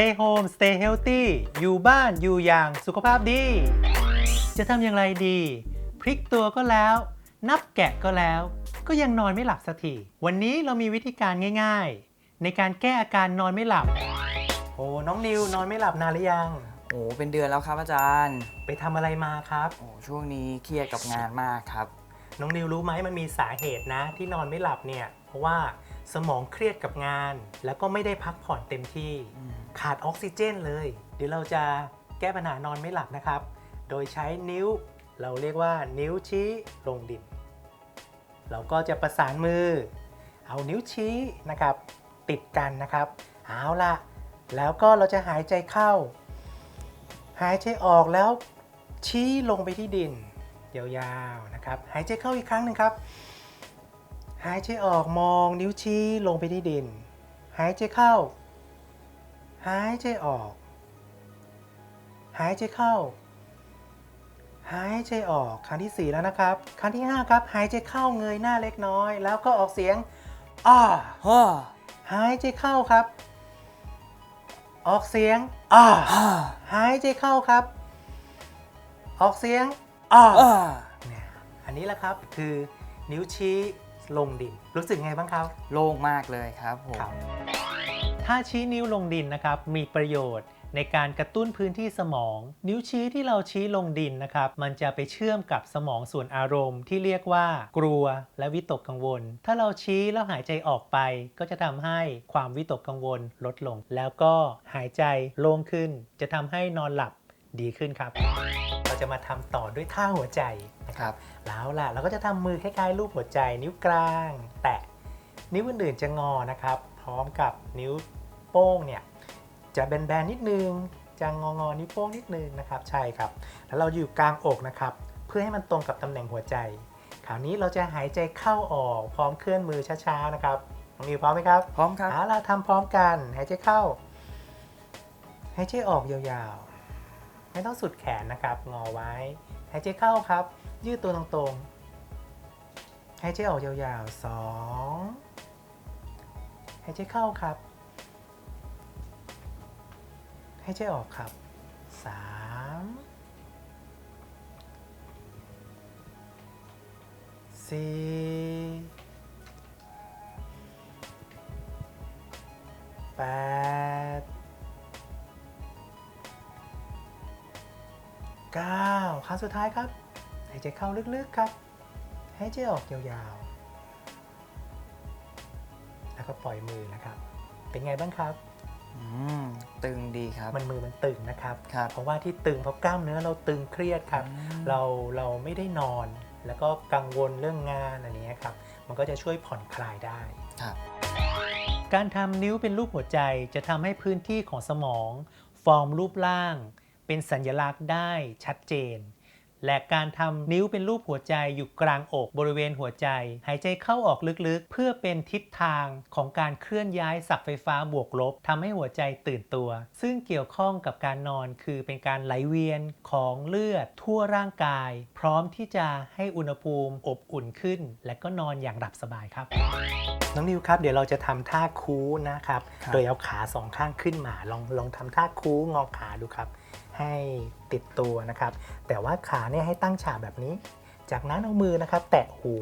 Stay home stay healthy อยู่บ้านอยู่อย่างสุขภาพดี จะทำอย่างไรดี พลิกตัวก็แล้ว นับแกะก็แล้ว ก็ยังนอนไม่หลับสักที วันนี้เรามีวิธีการง่าย ๆ ในการแก้อาการนอนไม่หลับ โอ้น้องนิวนอนไม่หลับนานหรือยัง โอ้เป็นเดือนแล้วครับอาจารย์ ไปทำอะไรมาครับ โอ้ช่วงนี้เครียดกับงานมากครับ น้องนิวรู้ไหมมันมีสาเหตุนะ ที่นอนไม่หลับเนี่ย เพราะว่า สมองเครียดกับงาน แล้วก็ไม่ได้พักผ่อนเต็มที่อืมขาดออกซิเจนเลย เดี๋ยวเราจะแก้ปัญหานอนไม่หลับนะครับ โดยใช้นิ้ว เราเรียกว่านิ้วชี้ลงดิน เราก็จะประสานมือ เอานิ้วชี้นะครับ ติดกันนะครับ เอาละแล้วก็เราจะหายใจเข้า หายใจออกแล้วชี้ลงไปที่ดินยาวๆนะครับ หายใจเข้าอีกครั้งหนึ่งครับ หายใจออกมองนิ้วชี้ลงไปที่ดิน หายใจเข้า หายใจออก หายใจเข้า หายใจออกครั้งที่ 4 แล้วนะครับ ครั้งที่ 5 ครับ หายใจเข้าเงยหน้าเล็กน้อย แล้วก็ออกเสียงอ้าฮ่าหายใจเข้าครับ ออกเสียงอ้าฮ่าหายใจเข้าครับ ออกเสียงอ้าอ่าเนี่ยอันนี้แหละครับคือนิ้วชี้ ลงดิน รู้สึกไงบ้างครับ โล่งมากเลยครับผมครับ ถ้าชี้นิ้วลงดินนะครับ มีประโยชน์ในการกระตุ้นพื้นที่สมอง นิ้วชี้ที่เราชี้ลงดินนะครับ มันจะไปเชื่อมกับสมองส่วนอารมณ์ที่เรียกว่า กลัวและวิตกกังวล ถ้าเราชี้แล้วหายใจออกไป ก็จะทำให้ความวิตกกังวลลดลง แล้วก็หายใจโล่งขึ้น จะทำให้นอนหลับดีขึ้นครับเรา จะมาทำต่อด้วยท่าหัวใจนะคครัรับบแล้วล่ะเราก็จะทำมือคล้ายๆรูปหัวใจ นิ้วกลาง แตะนิ้วอื่นๆจะงอนะครับ พร้อมกับนิ้วโป้งเนี่ยจะแบนๆนิดนึงจะงองอๆนิ้วโป้งนิดนึงนะครับใช่ครับ แล้วเราอยู่กลางอกนะครับ เพื่อให้มันตรงกับตำแหน่งหัวใจ คราวนี้เราจะหายใจเข้าออกพร้อมเคลื่อนมือช้าๆนะครับน้องนิวพร้อมไหมครับ พร้อมครับเอาล่ะทำพร้อมกัน หายใจเข้า หายใจออกยาวๆ ไม่ต้องสุดแขนนะครับ งอไว้ หายใจเข้าครับ ยืดตัวตรงๆ หายใจออกยาวๆสองหายใจเข้าครับ หายใจออกครับสามสี่แปด เก้าครั้งสุดท้ายครับหายใจเข้าลึกๆครับหายใจออกยาวๆ แล้วก็ปล่อยมือนะครับ เป็นไงบ้างครับ อืมตึงดีครับ มันมือมันตึงนะครับ ครับเพราะว่าที่ตึงเพราะกล้ามเนื้อเราตึงเครียดครับ อืม เราเราไม่ได้นอน แล้วก็กังวลเรื่องงานอันนี้ครับ มันก็จะช่วยผ่อนคลายได้ ครับ การทำนิ้วเป็นรูปหัวใจจะทำให้พื้นที่ของสมอง ฟอร์มรูปร่าง เป็นสัญลักษณ์ได้ชัดเจน และการทำนิ้วเป็นรูปหัวใจอยู่กลางอกบริเวณหัวใจ หายใจเข้าออกลึกๆ เพื่อเป็นทิศทางของการเคลื่อนย้ายสับไฟฟ้าบวกลบทำให้หัวใจตื่นตัว ซึ่งเกี่ยวข้องกับการนอนคือเป็นการไหลเวียนของเลือดทั่วร่างกาย พร้อมที่จะให้อุณหภูมิอบอุ่นขึ้น และก็นอนอย่างหลับสบายครับน้องนิวครับเดี๋ยวเราจะทำท่าคูนะครับครับ โดยเอาขาสองข้างขึ้นมา ลองลองทำท่าคูงอขาดูครับ ให้ติดตัวนะครับ แต่ว่าขาเนี่ยให้ตั้งฉากแบบนี้ จากนั้นเอามือนะครับ แตะหู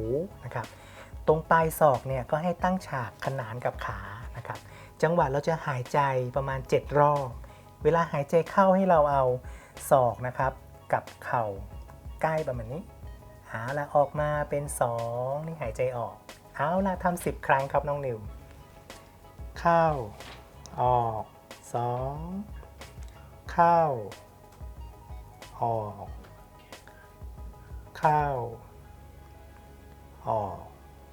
นะครับ ตรงปลายศอกเนี่ยก็ให้ตั้งฉากขนานกับขานะครับ จังหวะเราจะหายใจประมาณ 7 รอบ เวลาหายใจเข้าให้เราเอาศอกนะครับ กับเข่าใกล้ประมาณนี้หาละออกมาเป็น 2 นี่หายใจออก เอาละทำสิบครั้งครับน้องนิว เข้า ออกสองเข้า ออกเข้าออก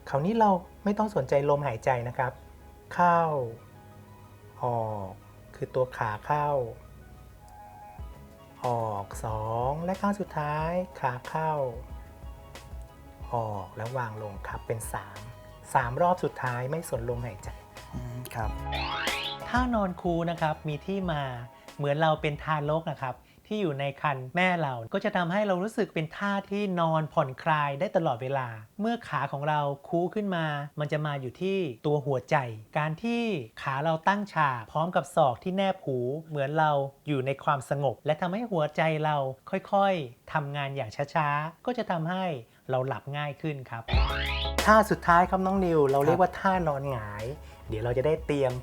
คราวนี้เราไม่ต้องสนใจลมหายใจนะครับ เข้า ออก คือตัวขาเข้า ออกสองและครั้งสุดท้ายขาเข้า ออกแล้ววางลงครับเป็น 3 3 รอบสุดท้ายไม่สนลมหายใจอืมครับ ท่านอนคูนะครับมีที่มาเหมือนเราเป็นทารกนะครับ ที่อยู่ในคันแม่เรา ก็จะทำให้เรารู้สึกเป็นท่าที่นอนผ่อนคลายได้ตลอดเวลา เมื่อขาของเราคู้ขึ้นมา มันจะมาอยู่ที่ตัวหัวใจ การที่ขาเราตั้งฉากพร้อมกับศอกที่แนบหู เหมือนเราอยู่ในความสงบ และทำให้หัวใจเราค่อยๆทำงานอย่างช้าๆ ก็จะทำให้เราหลับง่ายขึ้นครับท่าสุดท้ายครับน้องนิว เราเรียกว่าท่านอนหงาย เดี๋ยวเราจะได้เตรียม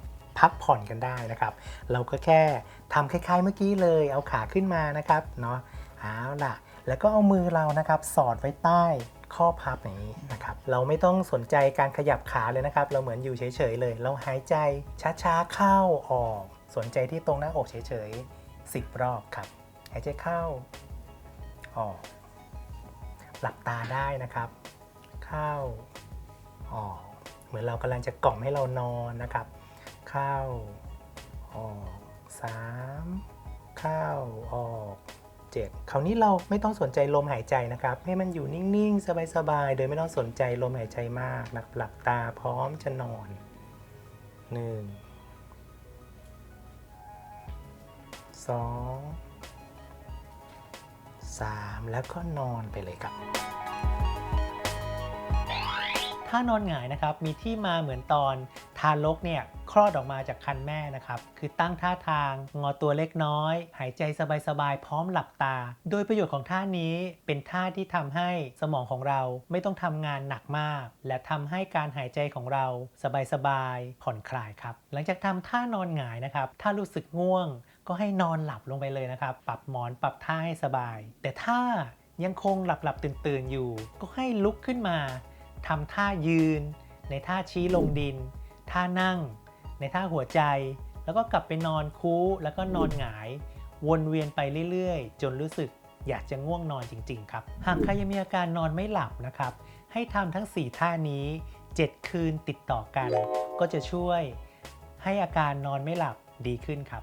พักผ่อนกันได้นะครับ เราก็แค่ทำคล้ายๆเมื่อกี้เลย เอาขาขึ้นมานะครับเนาะเอาล่ะ แล้วก็เอามือเรานะครับสอดไว้ใต้ข้อพับอย่างนี้นะครับ เราไม่ต้องสนใจการขยับขาเลยนะครับ เราเหมือนอยู่เฉยๆเลย เราหายใจช้าๆเข้าออก สนใจที่ตรงหน้าอกเฉยๆ10 รอบครับ หายใจเข้าออก หลับตาได้นะครับ เข้าออก เหมือนเรากำลังจะกล่อมให้เรานอนนะครับ เข้า ออกสามเข้า ออกเจ็ดคราวนี้เราไม่ต้องสนใจลมหายใจนะครับ ให้มันอยู่นิ่งๆ สบายๆ โดยไม่ต้องสนใจลมหายใจมากนะหลับตาพร้อมจะนอนหนึ่งสองสามแล้วก็นอนไปเลยครับท่านอนหงายนะครับ มีที่มาเหมือนตอน ทารกเนี่ยคลอดออกมาจากคันแม่นะครับ คือตั้งท่าทาง งอตัวเล็กน้อย หายใจสบายๆ พร้อมหลับตา โดยประโยชน์ของท่านี้เป็นท่าที่ทำให้สมองของเราไม่ต้องทำงานหนักมาก และทำให้การหายใจของเราสบายๆ ผ่อนคลายครับ หลังจากทำท่านอนหงายนะครับ ถ้ารู้สึกง่วง ก็ให้นอนหลับลงไปเลยนะครับ ปรับหมอนปรับท่าให้สบาย แต่ถ้ายังคงหลับๆตื่นๆอยู่ ก็ให้ลุกขึ้นมาทำท่ายืน ในท่าชี้ลงดิน ท่านั่ง ในท่าหัวใจ แล้วก็กลับไปนอนคู้แล้วก็นอนหงาย วนเวียนไปเรื่อยๆ จนรู้สึกอยากจะง่วงนอนจริง ๆ ครับ หากใครยังมีอาการนอนไม่หลับนะครับ ให้ทำทั้ง 4 ท่านี้ 7 คืนติดต่อกัน ก็จะช่วยให้อาการนอนไม่หลับดีขึ้นครับ